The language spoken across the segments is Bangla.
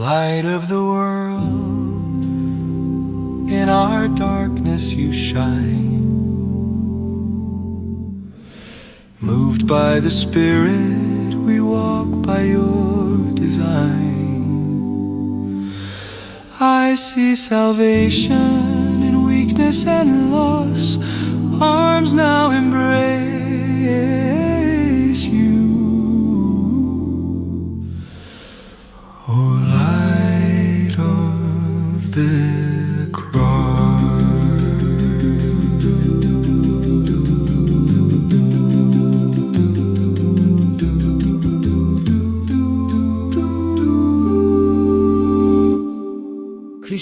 Light of the world, in our darkness you shine. Moved by the Spirit, we walk by your design. I see salvation in weakness and loss, arms now embrace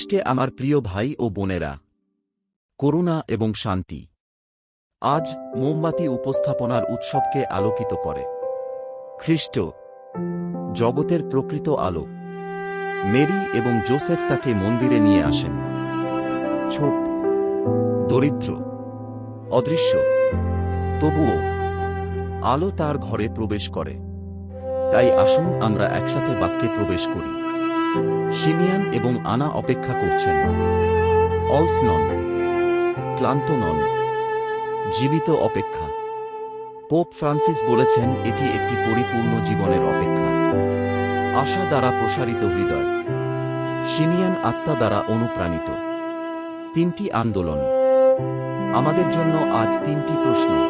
খ্রিস্টে আমার প্রিয় ভাই ও বোনেরা। করুণা এবং শান্তি। আজ মোমবাতি উপস্থাপনার উৎসবকে আলোকিত করে। খ্রিস্ট। জগতের প্রকৃত আলো। মেরি এবং জোসেফ তাকে মন্দিরে নিয়ে আসেন। ছোট। দরিদ্র। অদৃশ্য। তবুও আলো তার ঘরে প্রবেশ করে। তাই আসুন আমরা একসাথে বাক্যে প্রবেশ করি। সিমিয়ান এবং আনা অপেক্ষা করছেন। অলস নন ক্লান্ত নন জীবিত অপেক্ষা। পোপ ফ্রান্সিস বলেছেন, এটি একটি পরিপূর্ণ জীবনের অপেক্ষা। আশা দ্বারা প্রসারিত হৃদয়। সিমিয়ান আত্মা দ্বারা অনুপ্রাণিত। তিনটি আন্দোলন। আমাদের জন্য আজ তিনটি প্রশ্ন।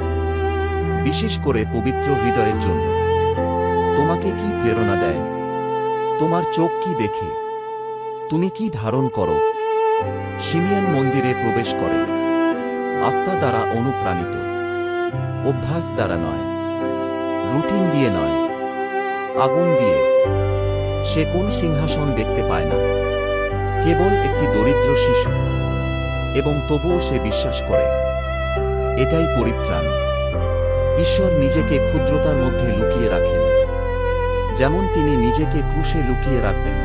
বিশেষ করে পবিত্র হৃদয়ের জন্য। তোমাকে কি প্রেরণা দেয়? তোমার চোখ কি দেখে? তুমি কি ধারণ করো? সিমিয়ান মন্দিরে প্রবেশ করে। আত্মা দ্বারা অনুপ্রাণিত। অভ্যাস দ্বারা নয়। রুটিন দিয়ে নয়। আগুন দিয়ে। সে কোন সিংহাসন দেখতে পায় না। কেবল একটি দরিদ্র শিশু। এবং তবুও সে বিশ্বাস করে। এটাই পরিত্রাণ। ঈশ্বর নিজেকে ক্ষুদ্রতার মধ্যে লুকিয়ে রাখেন। যেমন তিনি নিজেকে ক্রুশে লুকিয়ে রাখবেন,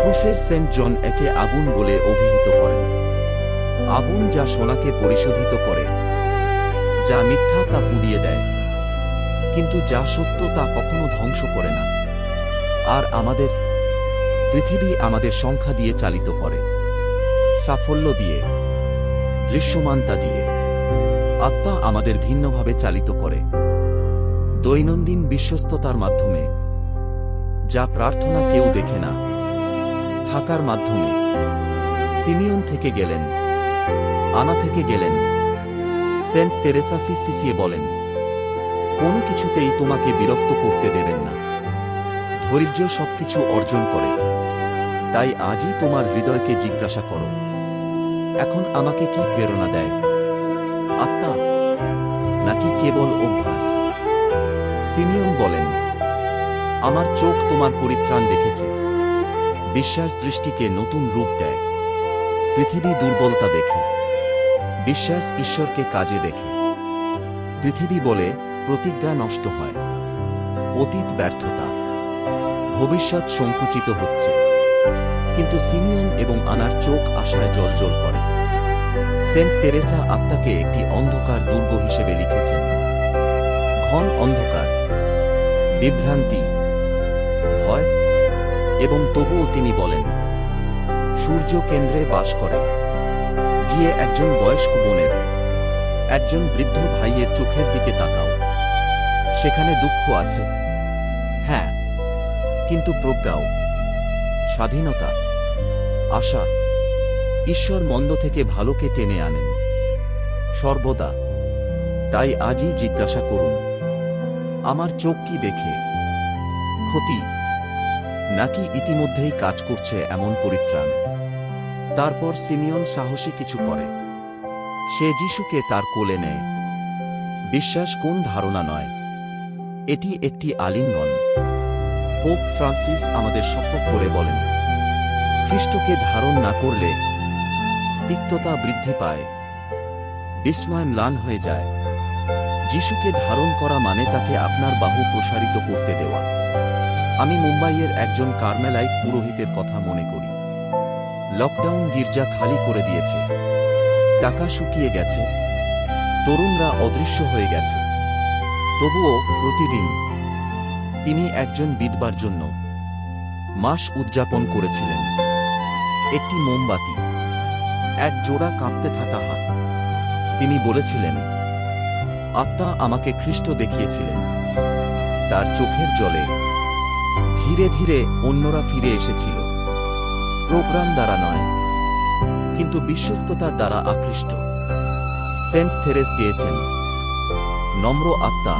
ক্রুশের সেন্ট জন একে আগুন বলে অভিহিত করেন। আগুন যা সোনাকে পরিশোধিত করে, যা মিথ্যা তা পুড়িয়ে দেয়, কিন্তু যা সত্য তা কখনো ধ্বংস করে না। আর আমাদের, পৃথিবী আমাদের সংখ্যা দিয়ে চালিত করে, সাফল্য দিয়ে, দৃশ্যমানতা দিয়ে। আত্মা আমাদের ভিন্নভাবে চালিত করে। দৈনন্দিন বিশ্বস্ততার মাধ্যমে যা প্রার্থনা কেউ দেখে না। থাকার মাধ্যমে। সিমিয়ন থেকে গেলেন। আনা থেকে গেলেন। সেন্ট তেরেসা ফিসফিসিয়ে বলেন, কোনো কিছুতেই তোমাকে বিরক্ত করতে দেবেন না। ধৈর্য সবকিছু অর্জন করে। তাই আজই তোমার হৃদয়কে জিজ্ঞাসা করো, এখন আমাকে কি প্রেরণা দেয়? আত্মা? নাকি কেবল অভ্যাস? সিমিয়ন বলেন আমার চোখ তোমার পরিত্রাণ দেখেছে। বিশ্বাস দৃষ্টিকে নতুন রূপ দেয়। পৃথিবী দুর্বলতা দেখে। বিশ্বাস ঈশ্বরকে কাজে দেখে। পৃথিবী বলে প্রতিজ্ঞা নষ্ট হয়। অতীত ব্যর্থতা। ভবিষ্যৎ সংকুচিত হচ্ছে। কিন্তু সিমিয়ন এবং আনার চোখ আশায় জলজল করে। সেন্ট তেরেসা আত্মাকে একটি অন্ধকার দুর্গ হিসেবে লিখেছেন। ঘন অন্ধকার। বিভ্রান্তি। ভয় এবং তবুও তিনি বলেন, সূর্য কেন্দ্রে বাস করে। গিয়ে একজন বয়স্ক বোনের, একজন বৃদ্ধ ভাইয়ের চোখের দিকে তাকাও। সেখানে দুঃখ আছে। হ্যাঁ কিন্তু প্রজ্ঞাও স্বাধীনতা, আশা, ঈশ্বর মন্দ থেকে ভালোকে টেনে আনেন। সর্বদা, তাই আজই জিজ্ঞাসা করুন, আমার চোখ কি দেখে? ক্ষতি নাকি ইতিমধ্যেই কাজ করছে এমন পরিত্রাণ। তারপর সিমিয়ন সাহসী কিছু করে। সে যিশুকে তার কোলে নেয়। বিশ্বাস কোন ধারণা নয়। এটি একটি আলিঙ্গন। পোপ ফ্রান্সিস আমাদের সতর্ক করে বলেন, খ্রিস্টকে ধারণ না করলে তিক্ততা বৃদ্ধি পায়। বিস্ময় ম্লান হয়ে যায়। যিশুকে ধারণ করা মানে তাকে আপনার বাহু প্রসারিত করতে দেওয়া। আমি মুম্বাইয়ের একজন কার্মেলাইট পুরোহিতের কথা মনে করি। লকডাউন গির্জা খালি করে দিয়েছে। টাকা শুকিয়ে গেছে। তরুণরা অদৃশ্য হয়ে গেছে। তবুও প্রতিদিন তিনি একজন বিধবার জন্য মাস উদযাপন করেছিলেন। একটি মোমবাতি, এক জোড়া কাঁপতে থাকা হাত। তিনি বলেছিলেন, আত্মা আমাকে খ্রিস্ট দেখিয়েছিলেন। তার চোখের জলে ধীরে ধীরে অন্যরা ফিরে এসেছিল। প্রোগ্রাম দ্বারা নয়, কিন্তু বিশ্বস্ততার দ্বারা আকৃষ্ট। সেন্ট থেরেস গিয়েছেন। নম্র আত্মা,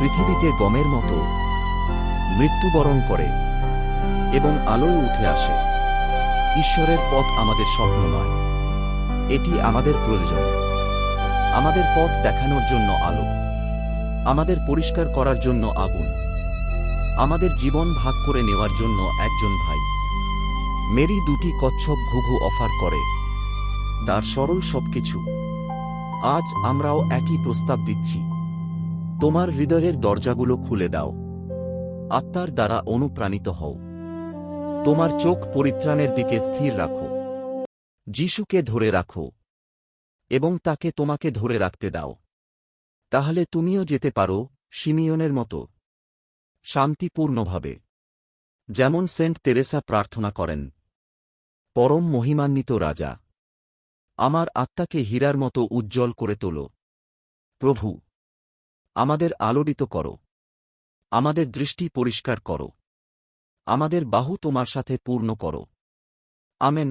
পৃথিবীতে গমের মতো, মৃত্যুবরণ করে এবং আলোয় উঠে আসে। ঈশ্বরের পথ আমাদের স্বপ্ন নয়, এটি আমাদের প্রয়োজন। আমাদের পথ দেখানোর জন্য আলো, আমাদের পরিষ্কার করার জন্য আগুন। আমাদের জীবন ভাগ করে নেওয়ার জন্য একজন ভাই। মেরি দুটি কচ্ছপ ঘুঘু অফার করে। তার সরল সবকিছু। আজ আমরাও একই প্রস্তাব দিচ্ছি। তোমার হৃদয়ের দরজাগুলো খুলে দাও। আত্মার দ্বারা অনুপ্রাণিত হও। তোমার চোখ পরিত্রাণের দিকে স্থির রাখো। যিশুকে ধরে রাখো। এবং তাকে তোমাকে ধরে রাখতে দাও। তাহলে তুমিও যেতে পারো সিমিয়নের মতো। শান্তিপূর্ণভাবে। যেমন সেন্ট তেরেসা প্রার্থনা করেন, পরম মহিমান্বিত রাজা, আমার আত্মাকে হীরার মতো উজ্জ্বল করে তোল। প্রভু, আমাদের আলোড়িত করো। আমাদের দৃষ্টি পরিষ্কার করো। আমাদের বাহু তোমার সাথে পূর্ণ করো। আমেন।